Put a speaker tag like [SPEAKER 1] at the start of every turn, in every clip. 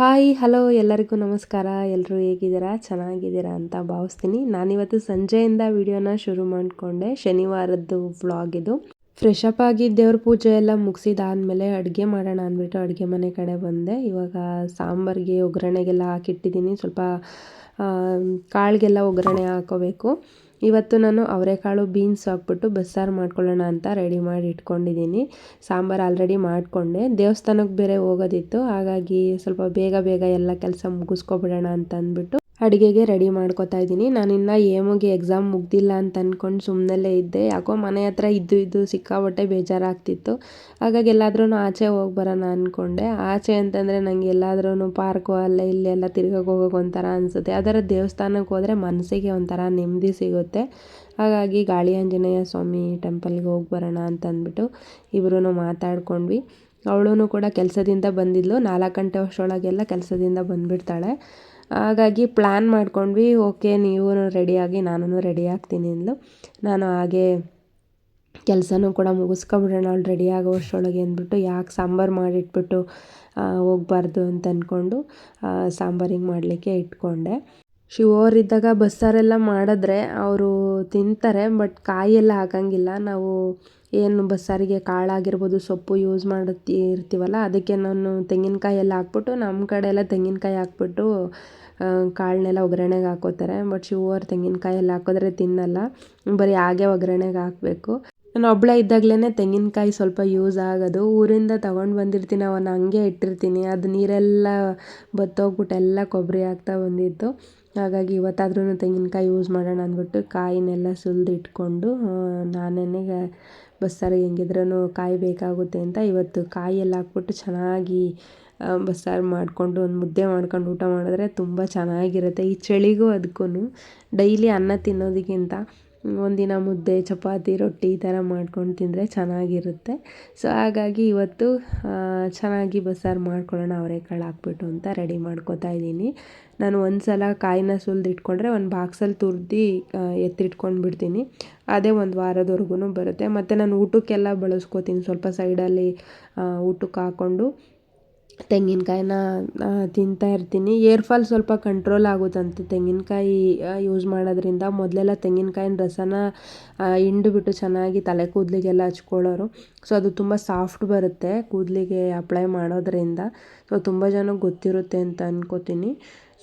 [SPEAKER 1] Hi, hello, ಎಲ್ಲರಿಗೂ ನಮಸ್ಕಾರ. ಎಲ್ಲರೂ ಹೇಗಿದ್ದೀರಾ? ಚೆನ್ನಾಗಿದ್ದೀರಾ ಅಂತ ಭಾವಿಸ್ತೀನಿ. ನಾನಿವತ್ತು ಸಂಜೆಯಿಂದ ವಿಡಿಯೋನ ಶುರು ಮಾಡಿಕೊಂಡೆ. ಶನಿವಾರದ್ದು ವ್ಲಾಗ್ ಇದು. ಫ್ರೆಶ್ ಅಪ್ ಆಗಿ ದೇವ್ರ ಪೂಜೆ ಎಲ್ಲ ಮುಗಿಸಿದಾದ್ಮೇಲೆ ಅಡುಗೆ ಮಾಡೋಣ ಅಂದ್ಬಿಟ್ಟು ಅಡುಗೆ ಮನೆ ಕಡೆ ಬಂದೆ. ಇವಾಗ ಸಾಂಬಾರಿಗೆ ಒಗ್ಗರಣೆಗೆಲ್ಲ ಹಾಕಿಟ್ಟಿದ್ದೀನಿ. ಸ್ವಲ್ಪ ಕಾಳಿಗೆಲ್ಲ ಒಗ್ಗರಣೆ ಹಾಕೋಬೇಕು. ಇವತ್ತು ನಾನು ಅವರೆಕಾಳು ಬೀನ್ಸ್ ಹಾಕ್ಬಿಟ್ಟು ಬಸ್ಸಾರು ಮಾಡ್ಕೊಳ್ಳೋಣ ಅಂತ ರೆಡಿ ಮಾಡಿ ಇಟ್ಕೊಂಡಿದ್ದೀನಿ. ಸಾಂಬಾರು ಆಲ್ರೆಡಿ ಮಾಡಿಕೊಂಡೆ. ದೇವಸ್ಥಾನಕ್ಕೆ ಬೇರೆ ಹೋಗೋದಿತ್ತು. ಹಾಗಾಗಿ ಸ್ವಲ್ಪ ಬೇಗ ಬೇಗ ಎಲ್ಲ ಕೆಲಸ ಮುಗಿಸ್ಕೊಬಿಡೋಣ ಅಂತ ಅಂದ್ಬಿಟ್ಟು ಅಡುಗೆಗೆ ರೆಡಿ ಮಾಡ್ಕೋತಾ ಇದ್ದೀನಿ. ನಾನಿನ್ನು ಏಮುಗೆ ಎಕ್ಸಾಮ್ ಮುಗ್ದಿಲ್ಲ ಅಂತ ಅಂದ್ಕೊಂಡು ಸುಮ್ಮನೆಲ್ಲೇ ಇದ್ದೆ. ಯಾಕೋ ಮನೆ ಹತ್ರ ಇದ್ದು ಇದ್ದು ಸಿಕ್ಕಾಬಟ್ಟೆ ಬೇಜಾರಾಗ್ತಿತ್ತು. ಹಾಗಾಗಿ ಎಲ್ಲಾದ್ರೂ ಆಚೆ ಹೋಗಿ ಬರೋಣ ಅಂದ್ಕೊಂಡೆ ಆಚೆ ಅಂತಂದರೆ ನನಗೆ ಎಲ್ಲಾದ್ರೂ ಪಾರ್ಕು ಅಲ್ಲೇ ಇಲ್ಲೆಲ್ಲ ತಿರ್ಗಕ್ಕೆ ಹೋಗೋಕೆ ಒಂಥರ ಅನಿಸುತ್ತೆ. ಅದರ ದೇವಸ್ಥಾನಕ್ಕೆ ಹೋದರೆ ಮನಸ್ಸಿಗೆ ಒಂಥರ ನೆಮ್ಮದಿ ಸಿಗುತ್ತೆ. ಹಾಗಾಗಿ ಗಾಳಿ ಆಂಜನೇಯ ಸ್ವಾಮಿ ಟೆಂಪಲ್ಗೆ ಹೋಗಿ ಬರೋಣ ಅಂತ ಅಂದ್ಬಿಟ್ಟು ಇಬ್ಬರೂ ಮಾತಾಡ್ಕೊಂಡ್ವಿ. ಅವಳೂ ಕೂಡ ಕೆಲಸದಿಂದ ಬಂದಿದ್ಲು. ನಾಲ್ಕು ಗಂಟೆ ಅಷ್ಟರೊಳಗೆಲ್ಲ ಕೆಲಸದಿಂದ ಬಂದುಬಿಡ್ತಾಳೆ. ಹಾಗಾಗಿ ಪ್ಲ್ಯಾನ್ ಮಾಡ್ಕೊಂಡ್ವಿ ಓಕೆ ನೀವು ರೆಡಿಯಾಗಿ ನಾನು ರೆಡಿ ಆಗ್ತೀನಿ ಅಂದ್ಲು. ನಾನು ಹಾಗೆ ಕೆಲಸನೂ ಕೂಡ ಮುಗಿಸ್ಕೊಂಬಿಡೋಣ, ಅವಳು ರೆಡಿ ಆಗೋಷ್ಟರೊಳಗೆ ಅಂದ್ಬಿಟ್ಟು ಯಾಕೆ ಸಾಂಬಾರು ಮಾಡಿಟ್ಬಿಟ್ಟು ಹೋಗಬಾರ್ದು ಅಂತ ಅಂದ್ಕೊಂಡು ಸಾಂಬಾರಿಗೆ ಮಾಡಲಿಕ್ಕೆ ಇಟ್ಕೊಂಡೆ. ಶಿವೋರಿದ್ದಾಗ ಬಸ್ಸಾರೆಲ್ಲ ಮಾಡಿದ್ರೆ ಅವರು ತಿಂತಾರೆ ಬಟ್ ಕಾಯೆಲ್ಲ ಹಾಕಂಗಿಲ್ಲ ನಾವು ಏನು ಬಸ್ಸಾರಿಗೆ ಕಾಳಾಗಿರ್ಬೋದು, ಸೊಪ್ಪು ಯೂಸ್ ಮಾಡುತ್ತಿ, ಇರ್ತೀವಲ್ಲ, ಅದಕ್ಕೆ ನಾನು ತೆಂಗಿನಕಾಯಿ ಎಲ್ಲ ಹಾಕ್ಬಿಟ್ಟು ನಮ್ಮ ಕಡೆ ಎಲ್ಲ ತೆಂಗಿನಕಾಯಿ ಹಾಕ್ಬಿಟ್ಟು ಕಾಳನ್ನೆಲ್ಲ ಒಗ್ಗರಣೆಗೆ ಹಾಕೋತಾರೆ. ಬಟ್ ಶಿವರು ತೆಂಗಿನಕಾಯಿ ಎಲ್ಲ ಹಾಕಿದ್ರೆ ತಿನ್ನಲ್ಲ. ಬರೀ ಹಾಗೆ ಒಗ್ಗರಣೆಗೆ ಹಾಕಬೇಕು. ನಾನು ಒಬ್ಬಳೇ ಇದ್ದಾಗಲೇ ತೆಂಗಿನಕಾಯಿ ಸ್ವಲ್ಪ ಯೂಸ್ ಆಗೋದು. ಊರಿಂದ ತಗೊಂಡು ಬಂದಿರ್ತೀನಿ. ಅವನ್ನ ಹಂಗೆ ಇಟ್ಟಿರ್ತೀನಿ. ಅದು ನೀರೆಲ್ಲ ಬತ್ತೋಗ್ಬಿಟ್ಟು ಎಲ್ಲ ಕೊಬ್ಬರಿ ಆಗ್ತಾ ಬಂದಿತ್ತು. ಹಾಗಾಗಿ ಇವತ್ತಾದ್ರೂ ತೆಂಗಿನಕಾಯಿ ಯೂಸ್ ಮಾಡೋಣ ಅಂದ್ಬಿಟ್ಟು ಕಾಯಿನೆಲ್ಲ ಸುಲಿದು ಇಟ್ಕೊಂಡು ನಾನೇ ಬಸ್ಸಾರಿಗೆ ಹೆಂಗಿದ್ರೂ ಕಾಯಿ ಬೇಕಾಗುತ್ತೆ ಅಂತ ಇವತ್ತು ಕಾಯಿ ಎಲ್ಲ ಹಾಕ್ಬಿಟ್ಟು ಚೆನ್ನಾಗಿ ಬಸ್ಸಾರು ಮಾಡಿಕೊಂಡು ಒಂದು ಮುದ್ದೆ ಮಾಡ್ಕೊಂಡು ಊಟ ಮಾಡಿದ್ರೆ ತುಂಬ ಚೆನ್ನಾಗಿರುತ್ತೆ. ಈ ಚಳಿಗೂ ಅದಕ್ಕೂ ಡೈಲಿ ಅನ್ನ ತಿನ್ನೋದಕ್ಕಿಂತ ಒಂದಿನ ಮುದ್ದೆ, ಚಪಾತಿ, ರೊಟ್ಟಿ ಈ ಥರ ಮಾಡ್ಕೊಂಡು ತಿಂದರೆ ಚೆನ್ನಾಗಿರುತ್ತೆ. ಸೊ, ಹಾಗಾಗಿ ಇವತ್ತು ಚೆನ್ನಾಗಿ ಬಸ್ಸಾರು ಮಾಡ್ಕೊಳ್ಳೋಣ, ಅವರೆಕಾಳು ಹಾಕ್ಬಿಟ್ಟು ಅಂತ ರೆಡಿ ಮಾಡ್ಕೋತಾ ಇದ್ದೀನಿ. ನಾನು ಒಂದು ಸಲ ಕಾಯಿನ ಸುಲ್ದಿಟ್ಕೊಂಡ್ರೆ ಒಂದು ಬಾಕ್ಸಲ್ಲಿ ತುರ್ದು ಎತ್ತಿಟ್ಕೊಂಡು ಬಿಡ್ತೀನಿ ಅದೇ ಒಂದು ವಾರದವರೆಗೂ ಬರುತ್ತೆ. ಮತ್ತು ನಾನು ಊಟಕ್ಕೆಲ್ಲ ಬಳಸ್ಕೋತೀನಿ ಸ್ವಲ್ಪ ಸೈಡಲ್ಲಿ ಊಟಕ್ಕೆ ಹಾಕ್ಕೊಂಡು. ತೆಂಗಿನಕಾಯಿನ ತಿಂತಾ ಇರ್ತೀನಿ. ಏರ್ ಫಾಲ್ ಸ್ವಲ್ಪ ಕಂಟ್ರೋಲ್ ಆಗುತ್ತಂತೆ. ತೆಂಗಿನಕಾಯಿ ಯೂಸ್ ಮಾಡೋದ್ರಿಂದ ಮೊದಲೆಲ್ಲ ತೆಂಗಿನಕಾಯಿನ ರಸನ ಹಿಂಡ್ಬಿಟ್ಟು ಚೆನ್ನಾಗಿ ತಲೆ ಕೂದಲಿಗೆಲ್ಲ ಹಚ್ಕೊಳ್ಳೋರು. ಸೊ ಅದು ತುಂಬ ಸಾಫ್ಟ್ ಬರುತ್ತೆ ಕೂದಲಿಗೆ ಅಪ್ಲೈ ಮಾಡೋದ್ರಿಂದ. ಸೊ ತುಂಬ ಜನಕ್ಕೆ ಗೊತ್ತಿರುತ್ತೆ ಅಂತ ಅನ್ಕೋತೀನಿ.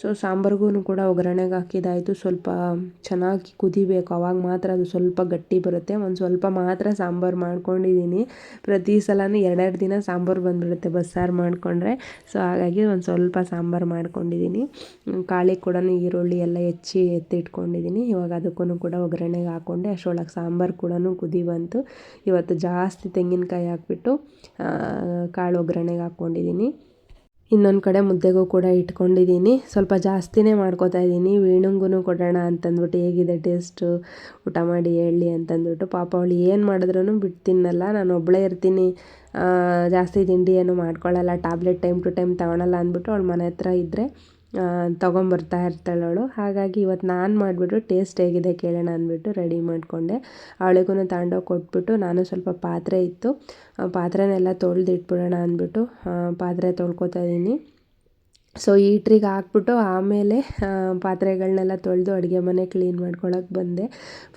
[SPEAKER 1] ಸೊ ಸಾಂಬಾರ್ಗೂ ಕೂಡ ಒಗ್ಗರಣೆಗೆ ಹಾಕಿದ್ದಾಯ್ತು ಸ್ವಲ್ಪ ಚೆನ್ನಾಗಿ ಕುದಿಬೇಕು. ಅವಾಗ ಮಾತ್ರ ಅದು ಸ್ವಲ್ಪ ಗಟ್ಟಿ ಬರುತ್ತೆ. ಒಂದು ಸ್ವಲ್ಪ ಮಾತ್ರ ಸಾಂಬಾರು ಮಾಡ್ಕೊಂಡಿದ್ದೀನಿ ಪ್ರತಿ ಸಲವೂ ಎರಡೆರಡು ದಿನ ಸಾಂಬಾರು ಬಂದುಬಿಡುತ್ತೆ ಬಸ್ಸಾರು ಮಾಡಿಕೊಂಡ್ರೆ. ಸೊ ಹಾಗಾಗಿ ಒಂದು ಸ್ವಲ್ಪ ಸಾಂಬಾರು ಮಾಡ್ಕೊಂಡಿದ್ದೀನಿ ಕಾಳಿಗೆ ಕೂಡ ಈರುಳ್ಳಿ ಎಲ್ಲ ಹೆಚ್ಚಿ ಎತ್ತಿಟ್ಕೊಂಡಿದ್ದೀನಿ ಇವಾಗ ಅದಕ್ಕೂ ಕೂಡ ಒಗ್ಗರಣೆಗೆ ಹಾಕ್ಕೊಂಡೆ ಅಷ್ಟರೊಳಗೆ ಸಾಂಬಾರು ಕೂಡ ಕುದಿ ಬಂತು. ಇವತ್ತು ಜಾಸ್ತಿ ತೆಂಗಿನಕಾಯಿ ಹಾಕ್ಬಿಟ್ಟು ಕಾಳು ಒಗ್ಗರಣೆಗೆ ಹಾಕ್ಕೊಂಡಿದ್ದೀನಿ ಇನ್ನೊಂದು ಕಡೆ ಮುದ್ದೆಗೂ ಕೂಡ ಇಟ್ಕೊಂಡಿದ್ದೀನಿ. ಸ್ವಲ್ಪ ಜಾಸ್ತಿನೇ ಮಾಡ್ಕೋತಾ ಇದ್ದೀನಿ. ವೀಣುಂಗೂ ಕೊಡೋಣ ಅಂತಂದ್ಬಿಟ್ಟು ಹೇಗಿದೆ ಟೇಸ್ಟು? ಊಟ ಮಾಡಿ ಹೇಳಿ ಅಂತಂದ್ಬಿಟ್ಟು. ಪಾಪ ಅವಳು ಏನು ಮಾಡಿದ್ರೂ ಬಿಟ್ಟು ತಿನ್ನಲ್ಲ ನಾನು ಒಬ್ಬಳೇ ಇರ್ತೀನಿ. ಜಾಸ್ತಿ ತಿಂಡಿ ಏನು ಮಾಡ್ಕೊಳ್ಳಲ್ಲ ಟ್ಯಾಬ್ಲೆಟ್ ಟೈಮ್ ಟು ಟೈಮ್ ತಗೊಳಲ್ಲ ಅಂದ್ಬಿಟ್ಟು ಅವಳು ಮನೆ ಹತ್ರ ಇದ್ದರೆ ತೊಗೊಂಬರ್ತಾ ಇರ್ತಾಳೆ ಅವಳು. ಹಾಗಾಗಿ ಇವತ್ತು ನಾನು ಮಾಡಿಬಿಟ್ಟು ಟೇಸ್ಟ್ ಹೇಗಿದೆ ಕೇಳೋಣ ಅಂದ್ಬಿಟ್ಟು ರೆಡಿ ಮಾಡಿಕೊಂಡೆ. ಅವಳಿಗೂ ತಗೊಂಡೋಗಿ ಕೊಟ್ಬಿಟ್ಟು ನಾನು ಸ್ವಲ್ಪ ಪಾತ್ರೆ ಇತ್ತು. ಪಾತ್ರೆನೆಲ್ಲ ತೊಳೆದಿಟ್ಬಿಡೋಣ ಅಂದ್ಬಿಟ್ಟು ಪಾತ್ರೆ ತೊಳ್ಕೊತಾ ಇದ್ದೀನಿ. ಸೊ ಈಟ್ರಿಗೆ ಹಾಕ್ಬಿಟ್ಟು ಆಮೇಲೆ ಪಾತ್ರೆಗಳನ್ನೆಲ್ಲ ತೊಳೆದು ಅಡುಗೆ ಮನೆ ಕ್ಲೀನ್ ಮಾಡ್ಕೊಳಕ್ಕೆ ಬಂದೆ.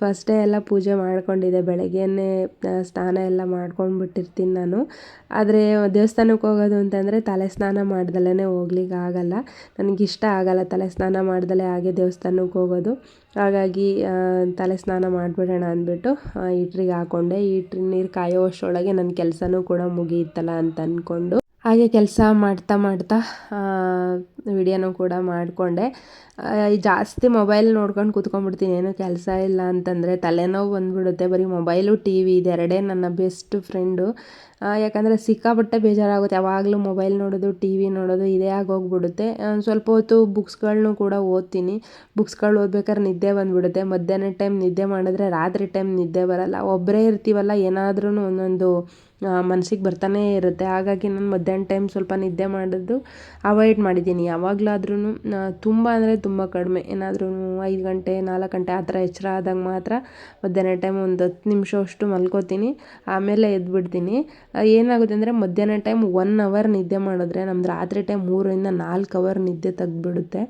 [SPEAKER 1] ಫಸ್ಟೇ ಎಲ್ಲ ಪೂಜೆ ಮಾಡ್ಕೊಂಡಿದ್ದೆ. ಬೆಳಗ್ಗೆನೇ ಸ್ನಾನ ಎಲ್ಲ ಮಾಡ್ಕೊಂಡ್ಬಿಟ್ಟಿರ್ತೀನಿ ನಾನು. ಆದರೆ, ದೇವಸ್ಥಾನಕ್ಕೆ ಹೋಗೋದು ಅಂತಂದರೆ ತಲೆ ಸ್ನಾನ ಮಾಡ್ದಲೇ ಹೋಗ್ಲಿಕ್ಕೆ ಆಗೋಲ್ಲ. ನನಗಿಷ್ಟ ಆಗಲ್ಲ ತಲೆ ಸ್ನಾನ ಮಾಡ್ದಲೇ ಹಾಗೆ ದೇವಸ್ಥಾನಕ್ಕೆ ಹೋಗೋದು. ಹಾಗಾಗಿ ತಲೆ ಸ್ನಾನ ಮಾಡಿಬಿಡೋಣ ಅಂದ್ಬಿಟ್ಟು ಈಟ್ರಿಗೆ ಹಾಕ್ಕೊಂಡೆ ಈಟ್ರಿಗೆ ನೀರು ಕಾಯೋ ಅಷ್ಟರೊಳಗೆ ನನ್ನ ಕೆಲಸನೂ ಕೂಡ ಮುಗಿಯುತ್ತಲ್ಲ ಅಂತ ಅಂದ್ಕೊಂಡು ಹಾಗೆ ಕೆಲಸ ಮಾಡ್ತಾ ಮಾಡ್ತಾ ವಿಡಿಯೋನೂ ಕೂಡ ಮಾಡಿಕೊಂಡೆ. ಜಾಸ್ತಿ ಮೊಬೈಲ್ ನೋಡ್ಕೊಂಡು ಕೂತ್ಕೊಂಡ್ಬಿಡ್ತೀನಿ. ಏನೂ ಕೆಲಸ ಇಲ್ಲ ಅಂತಂದರೆ ತಲೆನೋವು ಬಂದುಬಿಡುತ್ತೆ. ಬರೀ ಮೊಬೈಲು ಟಿ ವಿ ಇದೆರಡೇ ನನ್ನ ಬೆಸ್ಟ್ ಫ್ರೆಂಡು. ಯಾಕಂದರೆ ಸಿಕ್ಕಾಪಟ್ಟೆ ಬೇಜಾರಾಗುತ್ತೆ. ಯಾವಾಗಲೂ ಮೊಬೈಲ್ ನೋಡೋದು ಟಿ ವಿ ನೋಡೋದು ಇದೇ ಆಗೋಗ್ಬಿಡುತ್ತೆ. ಸ್ವಲ್ಪ ಹೊತ್ತು ಬುಕ್ಸ್ಗಳನ್ನೂ ಕೂಡ ಓದ್ತೀನಿ. ಬುಕ್ಸ್ಗಳು ಓದ್ಬೇಕಾದ್ರೆ ನಿದ್ದೆ ಬಂದುಬಿಡುತ್ತೆ. ಮಧ್ಯಾಹ್ನ ಟೈಮ್ ನಿದ್ದೆ ಮಾಡಿದ್ರೆ ರಾತ್ರಿ ಟೈಮ್ ನಿದ್ದೆ ಬರೋಲ್ಲ. ಒಬ್ಬರೇ ಇರ್ತೀವಲ್ಲ ಏನಾದ್ರೂ ಒಂದೊಂದು ಮನಸ್ಸಿಗೆ ಬರ್ತಾನೇ ಇರುತ್ತೆ. ಹಾಗಾಗಿ ನಾನು ಮಧ್ಯಾಹ್ನ ಟೈಮ್ ಸ್ವಲ್ಪ ನಿದ್ದೆ ಮಾಡೋದು ಅವಾಯ್ಡ್ ಮಾಡಿದ್ದೀನಿ. ಯಾವಾಗಲಾದ್ರೂ ತುಂಬ ಅಂದರೆ ತುಂಬ ಕಡಿಮೆ. ಏನಾದ್ರೂ ಐದು ಗಂಟೆ, ನಾಲ್ಕು ಗಂಟೆ ಆ ಥರ ಎಚ್ಚರ ಆದಾಗ ಮಾತ್ರ ಮಧ್ಯಾಹ್ನ ಟೈಮ್ ಒಂದು ಹತ್ತು ನಿಮಿಷ ಅಷ್ಟು ಮಲ್ಕೋತೀನಿ. ಆಮೇಲೆ ಎದ್ಬಿಡ್ತೀನಿ. ಏನಾಗುತ್ತೆ ಅಂದರೆ ಮಧ್ಯಾಹ್ನ ಟೈಮ್ ಒನ್ ಅವರ್ ನಿದ್ದೆ ಮಾಡಿದ್ರೆ ನಮ್ದು ರಾತ್ರಿ ಟೈಮ್ ಮೂರರಿಂದ ನಾಲ್ಕು ಅವರ್ ನಿದ್ದೆ ತೆಗ್ದುಬಿಡುತ್ತೆ.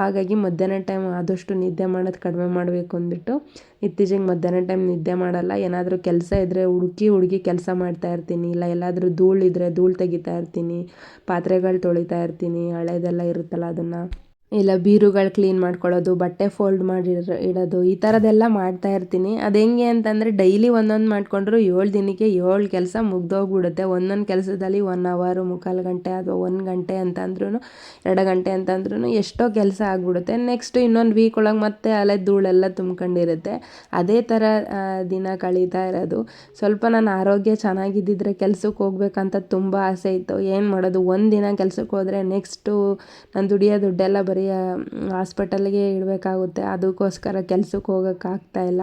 [SPEAKER 1] ಹಾಗಾಗಿ ಮಧ್ಯಾಹ್ನ ಟೈಮ್ ಆದಷ್ಟು ನಿದ್ದೆ ಮಾಡೋದು ಕಡಿಮೆ ಮಾಡಬೇಕು ಅಂದ್ಬಿಟ್ಟು ಇತ್ತೀಚೆಗೆ ಮಧ್ಯಾಹ್ನ ಟೈಮ್ ನಿದ್ದೆ ಮಾಡಲ್ಲ. ಏನಾದರೂ ಕೆಲಸ ಇದ್ದರೆ ಹುಡುಕಿ ಹುಡುಕಿ ಕೆಲಸ ಮಾಡ್ತಾ ಇರ್ತೀನಿ. ಇಲ್ಲ ಎಲ್ಲಾದರೂ ಧೂಳಿದ್ರೆ ಧೂಳು ತೆಗಿತಾ ಇರ್ತೀನಿ. ಪಾತ್ರೆಗಳು ತೊಳಿತಾ ಇರ್ತೀನಿ. ಹಳೆದೆಲ್ಲ ಇರುತ್ತಲ್ಲ ಅದನ್ನು. ಇಲ್ಲ ಬೀರುಗಳು ಕ್ಲೀನ್ ಮಾಡ್ಕೊಳ್ಳೋದು, ಬಟ್ಟೆ ಫೋಲ್ಡ್ ಮಾಡಿ ಇಡೋದು, ಈ ಥರದ್ದೆಲ್ಲ ಮಾಡ್ತಾ ಇರ್ತೀನಿ. ಅದು ಹೆಂಗೆ ಅಂತಂದರೆ ಡೈಲಿ ಒಂದೊಂದು ಮಾಡಿಕೊಂಡ್ರು ಏಳು ದಿನಕ್ಕೆ ಏಳು ಕೆಲಸ ಮುಗ್ದೋಗ್ಬಿಡುತ್ತೆ. ಒಂದೊಂದು ಕೆಲಸದಲ್ಲಿ ಒನ್ ಅವರು ಮುಕ್ಕಾಲು ಗಂಟೆ ಅಥವಾ ಒಂದು ಗಂಟೆ ಅಂತಂದ್ರೂ ಎರಡು ಗಂಟೆ ಅಂತಂದ್ರೂ ಎಷ್ಟೋ ಕೆಲಸ ಆಗ್ಬಿಡುತ್ತೆ. ನೆಕ್ಸ್ಟ್ ಇನ್ನೊಂದು ವೀಕ್ ಒಳಗೆ ಮತ್ತೆ ಅಲೆ ಧೂಳೆಲ್ಲ ತುಂಬ್ಕೊಂಡಿರುತ್ತೆ. ಅದೇ ಥರ ದಿನ ಕಳೀತಾ ಇರೋದು. ಸ್ವಲ್ಪ ನನ್ನ ಆರೋಗ್ಯ ಚೆನ್ನಾಗಿದ್ದಿದ್ರೆ ಕೆಲಸಕ್ಕೆ ಹೋಗ್ಬೇಕಂತ ತುಂಬ ಆಸೆ ಇತ್ತು. ಏನು ಮಾಡೋದು? ಒಂದು ದಿನ ಕೆಲಸಕ್ಕೆ ಹೋದರೆ ನೆಕ್ಸ್ಟು ನಾನು ದುಡಿಯೋ ದುಡ್ಡೆಲ್ಲ ಬರೀ ಹಾಸ್ಪಿಟಲ್ಗೆ ಇಡಬೇಕಾಗುತ್ತೆ. ಅದಕ್ಕೋಸ್ಕರ ಕೆಲ್ಸಕ್ಕೆ ಹೋಗೋಕ್ಕಾಗ್ತಾ ಇಲ್ಲ.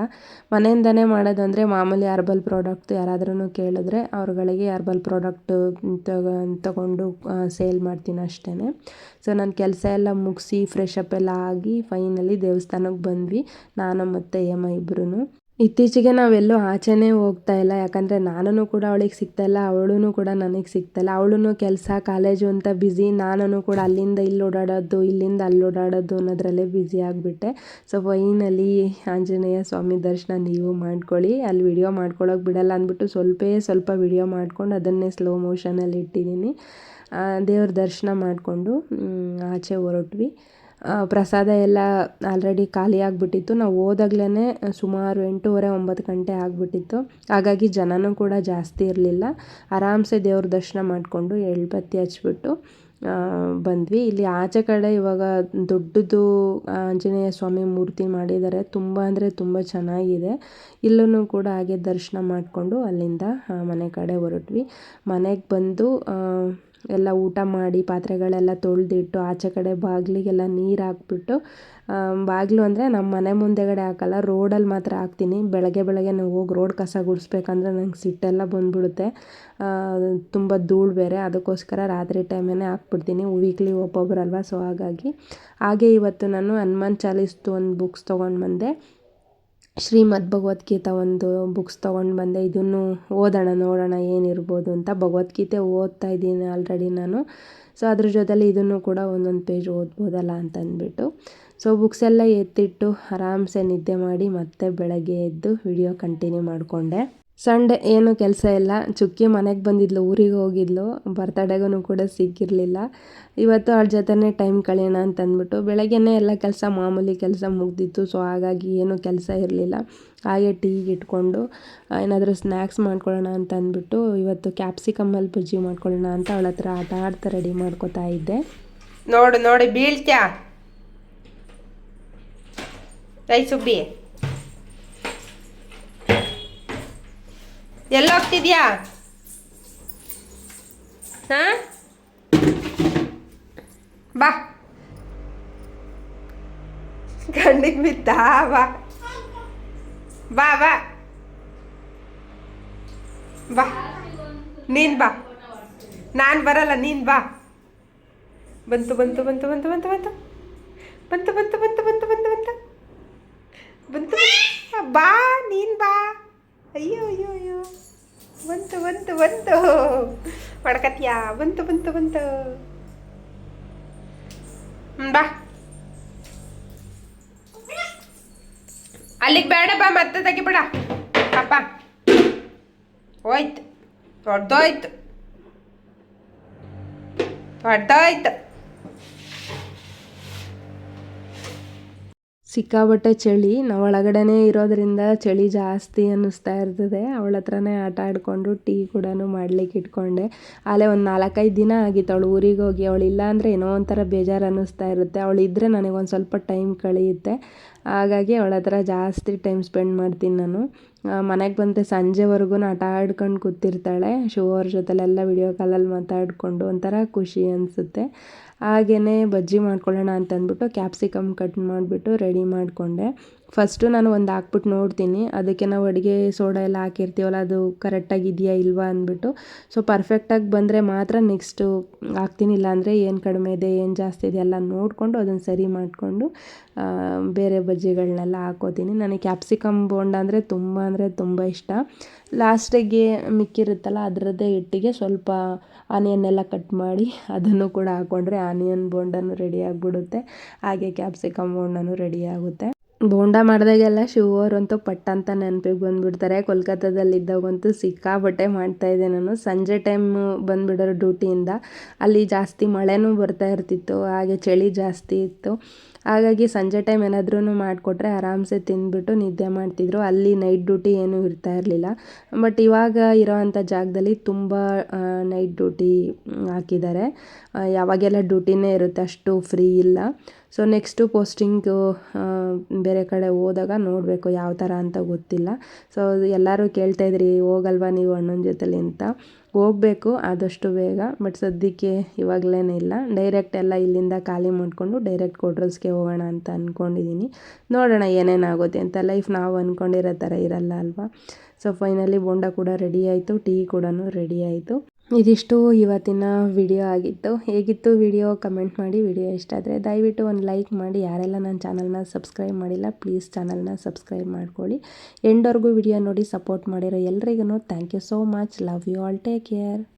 [SPEAKER 1] ಮನೆಯಿಂದನೇ ಮಾಡೋದಂದರೆ ಮಾಮೂಲಿ ಹರ್ಬಲ್ ಪ್ರಾಡಕ್ಟ್ ಯಾರಾದ್ರೂ ಕೇಳಿದ್ರೆ ಅವ್ರುಗಳಿಗೆ ಹರ್ಬಲ್ ಪ್ರಾಡಕ್ಟು ತಗೊ, ತಗೊಂಡು ಸೇಲ್ ಮಾಡ್ತೀನಿ ಅಷ್ಟೇ ಸೊ ನನ್ನ ಕೆಲಸ ಎಲ್ಲ ಮುಗಿಸಿ ಫ್ರೆಶ್ ಅಪ್ ಎಲ್ಲ ಆಗಿ ಫೈನಲಿ ದೇವಸ್ಥಾನಕ್ಕೆ ಬಂದ್ವಿ. ನಾನು ಮತ್ತು ಯಮ್ಮ ಇಬ್ಬರೂ ಇತ್ತೀಚೆಗೆ ನಾವೆಲ್ಲೂ ಆಚೆನೇ ಹೋಗ್ತಾ ಇಲ್ಲ. ಯಾಕಂದರೆ ನಾನೂ ಕೂಡ ಅವಳಿಗೆ ಸಿಗ್ತಾಯಿಲ್ಲ ಅವಳೂ ಕೂಡ ನನಗೆ ಸಿಗ್ತಾಯಿಲ್ಲ ಅವಳೂ ಕೆಲಸ, ಕಾಲೇಜು ಅಂತ ಬ್ಯುಸಿ ನಾನೂ ಕೂಡ ಅಲ್ಲಿಂದ ಇಲ್ಲಿ ಓಡಾಡೋದು, ಇಲ್ಲಿಂದ ಅಲ್ಲಿ ಓಡಾಡೋದು ಅನ್ನೋದ್ರಲ್ಲೇ ಬ್ಯುಸಿ ಆಗಿಬಿಟ್ಟೆ. ಸೊ ಫೈನಲಿ ಆಂಜನೇಯ ಸ್ವಾಮಿ ದರ್ಶನ ನೀವು ಮಾಡ್ಕೊಳ್ಳಿ. ಅಲ್ಲಿ ವಿಡಿಯೋ ಮಾಡ್ಕೊಳ್ಳೋಕೆ ಬಿಡಲ್ಲ ಅಂದ್ಬಿಟ್ಟು ಸ್ವಲ್ಪೇ ಸ್ವಲ್ಪ ವಿಡಿಯೋ ಮಾಡ್ಕೊಂಡು ಅದನ್ನೇ ಸ್ಲೋ ಮೋಷನಲ್ಲಿ ಇಟ್ಟಿದ್ದೀನಿ. ದೇವ್ರ ದರ್ಶನ ಮಾಡಿಕೊಂಡು ಆಚೆ ಹೊರಟ್ವಿ. ಪ್ರಸಾದ ಎಲ್ಲ ಆಲ್ರೆಡಿ ಖಾಲಿ ಆಗಿಬಿಟ್ಟಿತ್ತು. ನಾವು ಹೋದಾಗ್ಲೇ ಸುಮಾರು ಎಂಟೂವರೆ, ಒಂಬತ್ತು ಗಂಟೆ ಆಗಿಬಿಟ್ಟಿತ್ತು. ಹಾಗಾಗಿ ಜನನೂ ಕೂಡ ಜಾಸ್ತಿ ಇರಲಿಲ್ಲ. ಆರಾಮ್ಸೆ ದೇವ್ರ ದರ್ಶನ ಮಾಡಿಕೊಂಡು ಎಳ್ಬತ್ತಿ ಹಚ್ಬಿಟ್ಟು ಬಂದ್ವಿ. ಇಲ್ಲಿ ಆಚೆ ಕಡೆ ಇವಾಗ ದೊಡ್ಡದು ಆಂಜನೇಯ ಸ್ವಾಮಿ ಮೂರ್ತಿ ಮಾಡಿದ್ದಾರೆ. ತುಂಬ ಅಂದರೆ ತುಂಬ ಚೆನ್ನಾಗಿದೆ. ಇಲ್ಲೂ ಕೂಡ ಹಾಗೆ ದರ್ಶನ ಮಾಡಿಕೊಂಡು ಅಲ್ಲಿಂದ ಮನೆ ಕಡೆ ಹೊರಟ್ವಿ. ಮನೆಗೆ ಬಂದು ಎಲ್ಲ ಊಟ ಮಾಡಿ ಪಾತ್ರೆಗಳೆಲ್ಲ ತೊಳೆದಿಟ್ಟು ಆಚೆ ಕಡೆ ಬಾಗಿಲಿಗೆಲ್ಲ ನೀರು ಹಾಕ್ಬಿಟ್ಟು ಬಾಗಿಲು ಅಂದರೆ ನಮ್ಮ ಮನೆ ಮುಂದೆಗಡೆ ಹಾಕಲ್ಲ ರೋಡಲ್ಲಿ ಮಾತ್ರ ಹಾಕ್ತೀನಿ. ಬೆಳಗ್ಗೆ ಬೆಳಗ್ಗೆ ನಾವು ಹೋಗಿ ರೋಡ್ ಕಸ ಗುಡಿಸ್ಬೇಕಂದ್ರೆ ನಂಗೆ ಸಿಟ್ಟೆಲ್ಲ ಬಂದ್ಬಿಡುತ್ತೆ. ತುಂಬ ಧೂಳು ಬೇರೆ, ಅದಕ್ಕೋಸ್ಕರ ರಾತ್ರಿ ಟೈಮೇ ಹಾಕ್ಬಿಡ್ತೀನಿ. ವೀಕ್ಲಿ ಒಬ್ಬೊಬ್ಬರಲ್ವ ಸೊ ಹಾಗಾಗಿ. ಹಾಗೆ ಇವತ್ತು ನಾನು ಹನುಮಾನ್ ಚಾಲೀಸ್ದು ಒಂದು ಬುಕ್ಸ್ ತೊಗೊಂಡು ಬಂದೆ. ಶ್ರೀಮದ್ ಭಗವದ್ಗೀತಾ ಒಂದು ಬುಕ್ಸ್ ತೊಗೊಂಡು ಬಂದೆ. ಇದನ್ನು ಓದೋಣ, ನೋಡೋಣ ಏನಿರ್ಬೋದು ಅಂತ ಭಗವದ್ಗೀತೆ ಓದ್ತಾ ಇದ್ದೀನಿ ಆಲ್ರೆಡಿ ನಾನು. ಸೊ ಅದ್ರ ಜೊತೆಲಿ ಇದನ್ನು ಕೂಡ ಒಂದೊಂದು ಪೇಜ್ ಓದ್ಬೋದಲ್ಲ ಅಂತ ಅಂದ್ಬಿಟ್ಟು ಸೊ ಬುಕ್ಸ್ ಎಲ್ಲ ಎತ್ತಿಟ್ಟು ಆರಾಮ್ಸೆ ನಿದ್ದೆ ಮಾಡಿ ಮತ್ತೆ ಬೆಳಗ್ಗೆ ಎದ್ದು ವಿಡಿಯೋ ಕಂಟಿನ್ಯೂ ಮಾಡಿಕೊಂಡೆ. ಸಂಡೇ ಏನು ಕೆಲಸ ಇಲ್ಲ. ಚುಕ್ಕಿ ಮನೆಗೆ ಬಂದಿದ್ಲು, ಊರಿಗೆ ಹೋಗಿದ್ಲು ಬರ್ತಡೇಗೂ ಕೂಡ ಸಿಕ್ಕಿರಲಿಲ್ಲ. ಇವತ್ತು ಅವ್ಳ ಜೊತೆನೇ ಟೈಮ್ ಕಳೆಯೋಣ ಅಂತ ಅಂದ್ಬಿಟ್ಟು ಬೆಳಗ್ಗೆನೇ ಎಲ್ಲ ಕೆಲಸ ಮಾಮೂಲಿ ಕೆಲಸ ಮುಗ್ದಿತ್ತು. ಸೊ, ಹಾಗಾಗಿ ಏನೂ ಕೆಲಸ ಇರಲಿಲ್ಲ. ಹಾಗೆ ಟೀಗೆ ಇಟ್ಕೊಂಡು ಏನಾದರೂ ಸ್ನ್ಯಾಕ್ಸ್ ಮಾಡ್ಕೊಳ್ಳೋಣ ಅಂತ ಅಂದ್ಬಿಟ್ಟು ಇವತ್ತು ಕ್ಯಾಪ್ಸಿಕಮ್ಮಲ್ಲಿ ಬಜ್ಜಿ ಮಾಡ್ಕೊಳ್ಳೋಣ ಅಂತ ಅವಳ ಹತ್ರ ಆಟ ಆಡ್ತಾ ರೆಡಿ ಮಾಡ್ಕೋತಾ ಇದ್ದೆ.
[SPEAKER 2] ನೋಡು, ನೋಡಿ, ಬೀಳ್ತ್ಯಾ? ರೈ ಸುಬ್ಬಿ ಎಲ್ಲೋಗ್ತಿದ್ಯಾ? ಹಾ? ಬಾ. ಗಂಡಿಗೆ ಬಿತ್ತಾ ಬಾ. ಬಾ ಬಾ. ಬಾ. ನೀನು ಬಾ. ನಾನು ಬರಲ್ಲ, ನೀನು ಬಾ. ಬಂತು ಬಂತು ಬಂತು ಬಂತು ಬಂತು. ಬಂತು ಬಂತು ಬಂತು ಬಂತು ಬಂತು ಬಂತು. ಬಂತು ಬಂತು. ಬಾ, ನೀನು ಬಾ. ಅಯ್ಯೋ ಅಯ್ಯೋ ಅಯ್ಯೋ. ಬಂತು ಬಂತು ಬಂತು. ಮಾಡ್ಕತ್ಯಾ ಬಂತು ಬಂತು ಬಂತು. ಬಾ. ಅಲ್ಲಿಗೆ ಬೇಡ, ಬಾ, ಮತ್ತೆ ತೆಗಿಬೇಡ. ಅಪ್ಪ ಹೋಯ್ತು. ದೊಡ್ಡದೋಯ್ತು ದೊಡ್ಡೋಯ್ತು.
[SPEAKER 1] ಸಿಕ್ಕಾಬಟ್ಟೆ ಚಳಿ. ನಾವು ಒಳಗಡೆನೇ ಇರೋದರಿಂದ ಚಳಿ ಜಾಸ್ತಿ ಅನ್ನಿಸ್ತಾ ಇರ್ತದೆ. ಅವಳ ಹತ್ರನೇ ಆಟ ಆಡಿಕೊಂಡು ಟೀ ಕೂಡ ಮಾಡ್ಲಿಕ್ಕೆ ಇಟ್ಕೊಂಡೆ. ಅಲ್ಲೇ ಒಂದು ನಾಲ್ಕೈದು ದಿನ ಆಗಿತ್ತು ಅವಳು ಊರಿಗೆ ಹೋಗಿ. ಅವಳು ಇಲ್ಲ ಅಂದರೆ ಏನೋ ಒಂಥರ ಬೇಜಾರು ಅನ್ನಿಸ್ತಾ ಇರುತ್ತೆ. ಅವಳು ಇದ್ದರೆ ನನಗೆ ಒಂದು ಸ್ವಲ್ಪ ಟೈಮ್ ಕಳೆಯುತ್ತೆ. ಹಾಗಾಗಿ ಅವಳ ಹತ್ರ ಜಾಸ್ತಿ ಟೈಮ್ ಸ್ಪೆಂಡ್ ಮಾಡ್ತೀನಿ ನಾನು. ಮನೆಗೆ ಬಂದರೆ ಸಂಜೆವರೆಗೂ ಆಟ ಆಡ್ಕೊಂಡು ಕೂತಿರ್ತಾಳೆ. ಶೋ ಅವ್ರ ಜೊತೆಲೆಲ್ಲ ವಿಡಿಯೋ ಕಾಲಲ್ಲಿ ಮಾತಾಡಿಕೊಂಡು ಒಂಥರ ಖುಷಿ ಅನಿಸುತ್ತೆ. ಹಾಗೆಯೇ ಬಜ್ಜಿ ಮಾಡ್ಕೊಳ್ಳೋಣ ಅಂತ ಅಂದ್ಬಿಟ್ಟು ಕ್ಯಾಪ್ಸಿಕಮ್ ಕಟ್ ಮಾಡಿಬಿಟ್ಟು ರೆಡಿ ಮಾಡಿಕೊಂಡೆ. ಫಸ್ಟು ನಾನು ಒಂದು ಹಾಕ್ಬಿಟ್ಟು ನೋಡ್ತೀನಿ. ಅದಕ್ಕೆ ನಾವು ಅಡುಗೆ ಸೋಡಾ ಎಲ್ಲ ಹಾಕಿರ್ತೀವಲ್ಲ, ಅದು ಕರೆಕ್ಟಾಗಿ ಇದೆಯಾ ಇಲ್ವಾ ಅಂದ್ಬಿಟ್ಟು. ಸೊ ಪರ್ಫೆಕ್ಟಾಗಿ ಬಂದರೆ ಮಾತ್ರ ನೆಕ್ಸ್ಟು ಹಾಕ್ತೀನಿ. ಇಲ್ಲಾಂದರೆ ಏನು ಕಡಿಮೆ ಇದೆ, ಏನು ಜಾಸ್ತಿ ಇದೆ ಎಲ್ಲ ನೋಡಿಕೊಂಡು ಅದನ್ನು ಸರಿ ಮಾಡಿಕೊಂಡು ಬೇರೆ ಬಜ್ಜಿಗಳನ್ನೆಲ್ಲ ಹಾಕೋತೀನಿ. ನನಗೆ ಕ್ಯಾಪ್ಸಿಕಮ್ ಬೋಂಡ ಅಂದರೆ ತುಂಬ ಅಂದರೆ ತುಂಬ ಇಷ್ಟ. ಲಾಸ್ಟಿಗೆ ಮಿಕ್ಕಿರುತ್ತಲ್ಲ, ಅದರದ್ದೇ ಹಿಟ್ಟಿಗೆ ಸ್ವಲ್ಪ ಆನಿಯನ್ ಎಲ್ಲ ಕಟ್ ಮಾಡಿ ಅದನ್ನು ಕೂಡ ಹಾಕ್ಕೊಂಡ್ರೆ ಆನಿಯನ್ ಬೋಂಡನೂ ರೆಡಿ ಆಗಿಬಿಡುತ್ತೆ. ಹಾಗೆ ಕ್ಯಾಪ್ಸಿಕಮ್ ಬೋಂಡನೂ ರೆಡಿ ಆಗುತ್ತೆ. ಬೋಂಡ ಮಾಡಿದಾಗೆಲ್ಲ ಶಿವ ಅವರಂತೂ ಪಟ್ ಅಂತ ನೆನಪಿಗೆ ಬಂದುಬಿಡ್ತಾರೆ. ಕೋಲ್ಕತ್ತಾದಲ್ಲಿದ್ದಾಗಂತೂ ಸಿಕ್ಕಾಬಟ್ಟೆ ಮಾಡ್ತಾಯಿದ್ದೆ ನಾನು. ಸಂಜೆ ಟೈಮ್ ಬಂದುಬಿಡೋರು ಡ್ಯೂಟಿಯಿಂದ. ಅಲ್ಲಿ ಜಾಸ್ತಿ ಮಳೆನೂ ಬರ್ತಾ ಇರ್ತಿತ್ತು, ಹಾಗೆ ಚಳಿ ಜಾಸ್ತಿ ಇತ್ತು. ಹಾಗಾಗಿ ಸಂಜೆ ಟೈಮ್ ಏನಾದ್ರೂ ಮಾಡಿಕೊಟ್ರೆ ಆರಾಮ್ಸೆ ತಿಂದ್ಬಿಟ್ಟು ನಿದ್ದೆ ಮಾಡ್ತಿದ್ರು. ಅಲ್ಲಿ ನೈಟ್ ಡ್ಯೂಟಿ ಏನೂ ಇರ್ತಾ ಇರಲಿಲ್ಲ. ಬಟ್ ಇವಾಗ ಇರೋವಂಥ ಜಾಗದಲ್ಲಿ ತುಂಬ ನೈಟ್ ಡ್ಯೂಟಿ ಹಾಕಿದ್ದಾರೆ. ಯಾವಾಗೆಲ್ಲ ಡ್ಯೂಟಿನೇ ಇರುತ್ತೆ ಅಷ್ಟು ಫ್ರೀ ಇಲ್ಲ. ಸೊ ನೆಕ್ಸ್ಟು ಪೋಸ್ಟಿಂಗು ಬೇರೆ ಕಡೆ ಹೋದಾಗ ನೋಡಬೇಕು ಯಾವ ಥರ ಅಂತ ಗೊತ್ತಿಲ್ಲ. ಸೊ ಎಲ್ಲರೂ ಕೇಳ್ತಾಯಿದ್ರಿ ಹೋಗಲ್ವಾ ನೀವು ಅಣ್ಣನ ಜೊತೆಲಿ ಅಂತ. ಹೋಗಬೇಕು, ಆದಷ್ಟು ಬೇಗ ಬಟ್ ಸದ್ಯಕ್ಕೆ ಇವಾಗಲೇನಿಲ್ಲ ಡೈರೆಕ್ಟ್ ಎಲ್ಲ ಇಲ್ಲಿಂದ ಖಾಲಿ ಮಾಡಿಕೊಂಡು ಡೈರೆಕ್ಟ್ ಕೋಟ್ರಲ್ಸ್ಗೆ ಹೋಗೋಣ ಅಂತ ಅಂದ್ಕೊಂಡಿದ್ದೀನಿ ನೋಡೋಣ ಏನೇನಾಗುತ್ತೆ ಅಂತ. ಲೈಫ್ ನಾವು ಅಂದ್ಕೊಂಡಿರೋ ಥರ ಇರಲ್ಲ ಅಲ್ವಾ? ಸೊ ಫೈನಲಿ ಬೋಂಡ ಕೂಡ ರೆಡಿ ಆಯಿತು ಟೀ ಕೂಡ ರೆಡಿ ಆಯಿತು. ಇದಿಷ್ಟು ಇವತ್ತಿನ ವಿಡಿಯೋ ಆಗಿತ್ತು. ಹೇಗಿತ್ತು ವಿಡಿಯೋ ಕಮೆಂಟ್ ಮಾಡಿ. ವಿಡಿಯೋ ಇಷ್ಟ ಆದರೆ ದಯವಿಟ್ಟು ಒಂದು ಲೈಕ್ ಮಾಡಿ. ಯಾರೆಲ್ಲ ನನ್ನ ಚಾನಲ್ನ ಸಬ್ಸ್ಕ್ರೈಬ್ ಮಾಡಿಲ್ಲ, ಪ್ಲೀಸ್ ಚಾನಲ್ನ ಸಬ್ಸ್ಕ್ರೈಬ್ ಮಾಡ್ಕೊಳ್ಳಿ. ಎಂಡ್ವರೆಗೂ ವಿಡಿಯೋ ನೋಡಿ ಸಪೋರ್ಟ್ ಮಾಡಿರೋ ಎಲ್ರಿಗೂ thank you so much. Love you all. Take care.